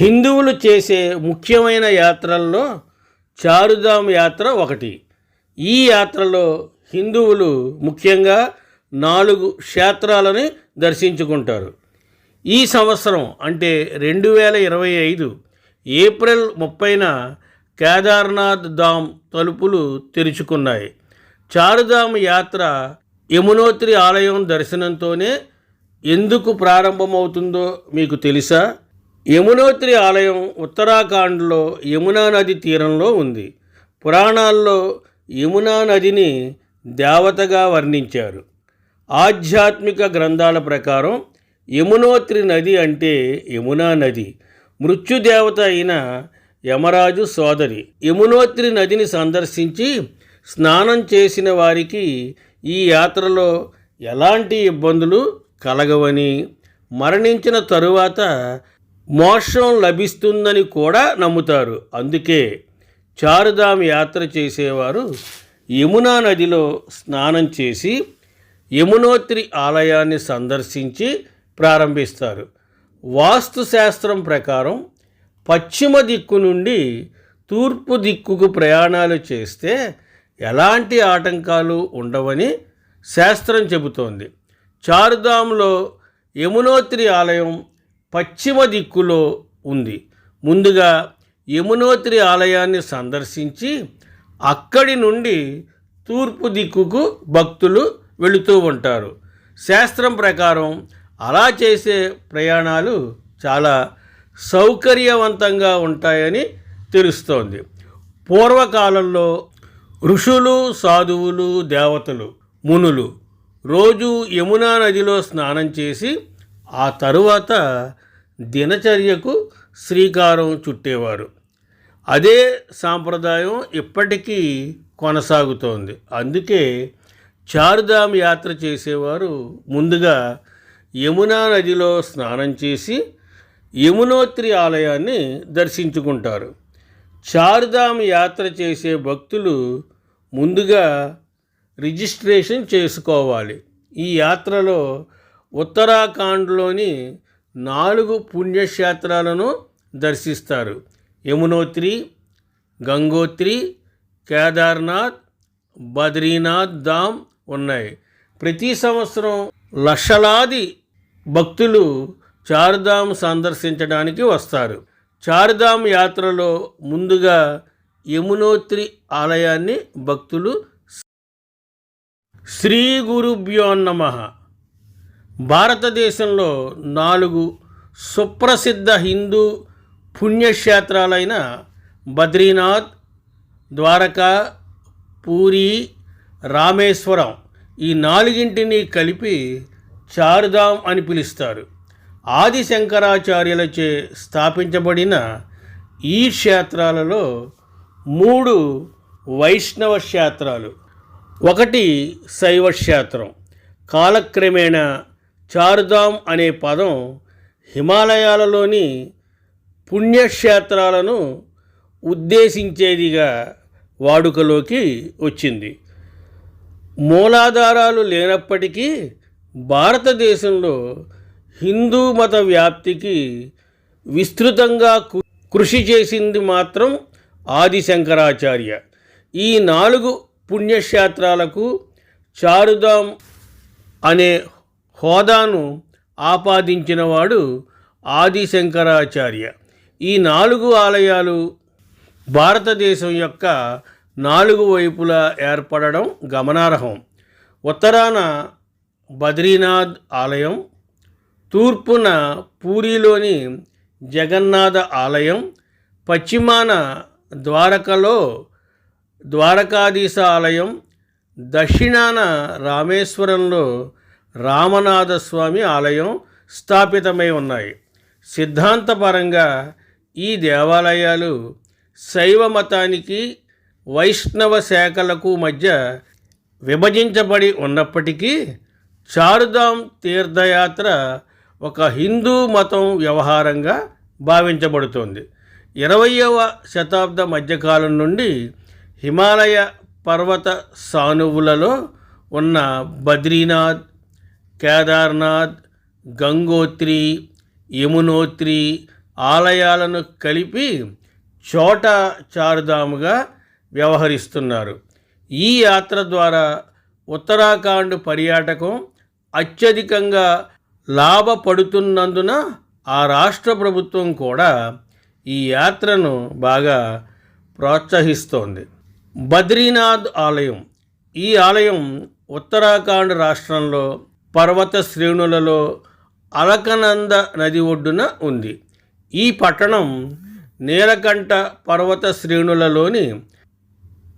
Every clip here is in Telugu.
హిందువులు చేసే ముఖ్యమైన యాత్రల్లో చారుధామ్ యాత్ర ఒకటి. ఈ యాత్రలో హిందువులు ముఖ్యంగా నాలుగు క్షేత్రాలని దర్శించుకుంటారు. ఈ సంవత్సరం అంటే రెండు వేల ఇరవై ఐదు ఏప్రిల్ ముప్పైన కేదార్నాథ్ ధామ్ తలుపులు తెరుచుకున్నాయి. చారుధామ్ యాత్ర యమునోత్రి ఆలయం దర్శనంతోనే ఎందుకు ప్రారంభమవుతుందో మీకు తెలుసా? యమునోత్రి ఆలయం ఉత్తరాఖండ్లో యమునా నది తీరంలో ఉంది. పురాణాల్లో యమునా నదిని దేవతగా వర్ణించారు. ఆధ్యాత్మిక గ్రంథాల ప్రకారం యమునోత్రి నది అంటే యమునా నది. మృత్యుదేవత అయిన యమరాజు సోదరి యమునోత్రి నదిని సందర్శించి స్నానం చేసిన వారికి ఈ యాత్రలో ఎలాంటి ఇబ్బందులు కలగవని మరణించిన తరువాత మోక్షం లభిస్తుందని కూడా నమ్ముతారు. అందుకే చారుధామ యాత్ర చేసేవారు యమునా నదిలో స్నానం చేసి యమునోత్రి ఆలయాన్ని సందర్శించి ప్రారంభిస్తారు. వాస్తు శాస్త్రం ప్రకారం పశ్చిమ దిక్కు నుండి తూర్పు దిక్కుకు ప్రయాణాలు చేస్తే ఎలాంటి ఆటంకాలు ఉండవని శాస్త్రం చెబుతోంది. చారుధాంలో యమునోత్రి ఆలయం పశ్చిమ దిక్కులో ఉంది. ముందుగా యమునోత్రి ఆలయాన్ని సందర్శించి అక్కడి నుండి తూర్పు దిక్కుకు భక్తులు వెళుతూ ఉంటారు. శాస్త్రం ప్రకారం అలా చేసే ప్రయాణాలు చాలా సౌకర్యవంతంగా ఉంటాయని తెలుస్తోంది. పూర్వకాలంలో ఋషులు సాధువులు దేవతలు మునులు రోజు యమునా నదిలో స్నానం చేసి ఆ తరువాత దినచర్యకు శ్రీకారం చుట్టేవారు. అదే సాంప్రదాయం ఇప్పటికీ కొనసాగుతోంది. అందుకే చారుధామ్ యాత్ర చేసేవారు ముందుగా యమునా నదిలో స్నానం చేసి యమునోత్రి ఆలయాన్ని దర్శించుకుంటారు. చారుధామ్ యాత్ర చేసే భక్తులు ముందుగా రిజిస్ట్రేషన్ చేసుకోవాలి. ఈ యాత్రలో ఉత్తరాఖండ్లోని నాలుగు పుణ్యక్షేత్రాలను దర్శిస్తారు. యమునోత్రి గంగోత్రి కేదార్నాథ్ బద్రీనాథ్ ధామ్ ఉన్నాయి. ప్రతి సంవత్సరం లక్షలాది భక్తులు చారుధామ్ సందర్శించడానికి వస్తారు. చారుధామ్ యాత్రలో ముందుగా యమునోత్రి ఆలయాన్ని భక్తులు శ్రీ గురుభ్యో నమ భారతదేశంలో నాలుగు సుప్రసిద్ధ హిందూ పుణ్యక్షేత్రాలైన బద్రీనాథ్ ద్వారకా పూరి రామేశ్వరం ఈ నాలుగింటిని కలిపి చారుధామ్ అని పిలుస్తారు. ఆది శంకరాచార్యులచే స్థాపించబడిన ఈ క్షేత్రాలలో మూడు వైష్ణవ క్షేత్రాలు. ఒకటి శైవ క్షేత్రం. కాలక్రమేణా చారుధామ్ అనే పదం హిమాలయాలలోని పుణ్యక్షేత్రాలను ఉద్దేశించేదిగా వాడుకలోకి వచ్చింది. మూలాధారాలు లేనప్పటికీ భారతదేశంలో హిందూ మత వ్యాప్తికి విస్తృతంగా కృషి చేసింది మాత్రం ఆది శంకరాచార్య ఈ నాలుగు పుణ్యక్షేత్రాలకు చారుదాం అనే హోదాను ఆపాదించినవాడు ఆది శంకరాచార్య ఈ నాలుగు ఆలయాలు భారతదేశం యొక్క నాలుగు వైపులా ఏర్పడడం గమనార్హం. ఉత్తరాన బద్రీనాథ్ ఆలయం తూర్పున పూరిలోని జగన్నాథ ఆలయం పశ్చిమాన ద్వారకలో ద్వారకాధీశ ఆలయం దక్షిణాన రామేశ్వరంలో రామనాథస్వామి ఆలయం స్థాపితమై ఉన్నాయి. సిద్ధాంతపరంగా ఈ దేవాలయాలు శైవ మతానికి వైష్ణవ శాఖలకు మధ్య విభజించబడి ఉన్నప్పటికీ చారుధామ్ తీర్థయాత్ర ఒక హిందూ మతం వ్యవహారంగా భావించబడుతోంది. ఇరవయవ శతాబ్ద మధ్యకాలం నుండి హిమాలయ పర్వత సానువులలో ఉన్న బద్రీనాథ్ కేదార్నాథ్ గంగోత్రి యమునోత్రి ఆలయాలను కలిపి చోట చారుధాముగా వ్యవహరిస్తున్నారు. ఈ యాత్ర ద్వారా ఉత్తరాఖండ్ పర్యాటకం అత్యధికంగా లాభపడుతున్నందున ఆ రాష్ట్ర ప్రభుత్వం కూడా ఈ యాత్రను బాగా ప్రోత్సహిస్తోంది. బద్రీనాథ్ ఆలయం. ఈ ఆలయం ఉత్తరాఖండ్ రాష్ట్రంలో పర్వత శ్రేణులలో అలకనంద నది ఒడ్డున ఉంది. ఈ పట్టణం నీలకంఠ పర్వత శ్రేణులలోని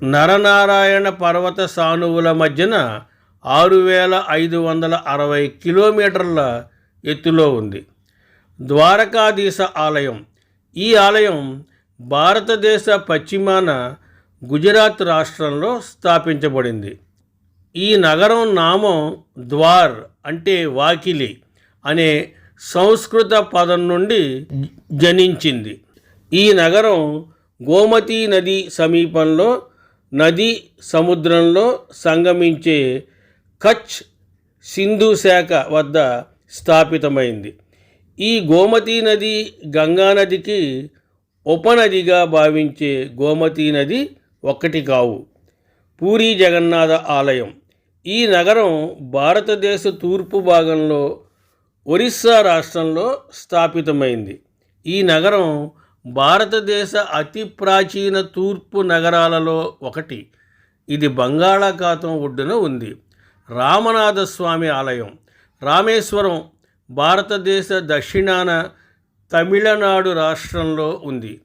నరనారాయణ పర్వత సానువుల మధ్యన ఆరు వేల ఐదు వందల అరవై కిలోమీటర్ల ఎత్తులో ఉంది. ద్వారకాధీశ ఆలయం. ఈ ఆలయం భారతదేశ పశ్చిమాన గుజరాత్ రాష్ట్రంలో స్థాపించబడింది. ఈ నగరం నామం ద్వార్ అంటే వాకిలి అనే సంస్కృత పదం నుండి జనించింది. ఈ నగరం గోమతీ నది సమీపంలో నది సముద్రంలో సంగమించే కచ్ సింధు శాఖ వద్ద స్థాపితమైంది. ఈ గోమతీ నది గంగా నదికి ఉపనదిగా భావించే గోమతీ నది ఒక్కటి కావు. పూరి జగన్నాథ ఆలయం. ఈ నగరం భారతదేశ తూర్పు భాగంలో ఒరిస్సా రాష్ట్రంలో స్థాపితమైంది. ఈ నగరం భారతదేశ అతి ప్రాచీన తూర్పు నగరాలలో ఒకటి. ఇది బంగాళాఖాతం ఒడ్డున ఉంది. రామనాథ స్వామి ఆలయం. రామేశ్వరం భారతదేశ దక్షిణాన తమిళనాడు రాష్ట్రంలో ఉంది.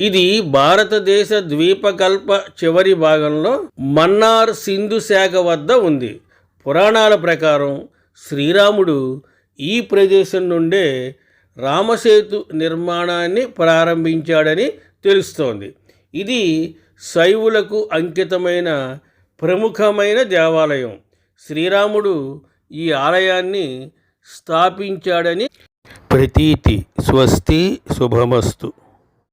ఇది భారతదేశ ద్వీపకల్ప చివరి భాగంలో మన్నార్ సింధు శాఖ వద్ద ఉంది. పురాణాల ప్రకారం శ్రీరాముడు ఈ ప్రదేశం నుండే రామసేతు నిర్మాణాన్ని ప్రారంభించాడని తెలుస్తోంది. ఇది శైవులకు అంకితమైన ప్రముఖమైన దేవాలయం. శ్రీరాముడు ఈ ఆలయాన్ని స్థాపించాడని ప్రతీతి స్వస్తి శుభమస్తు.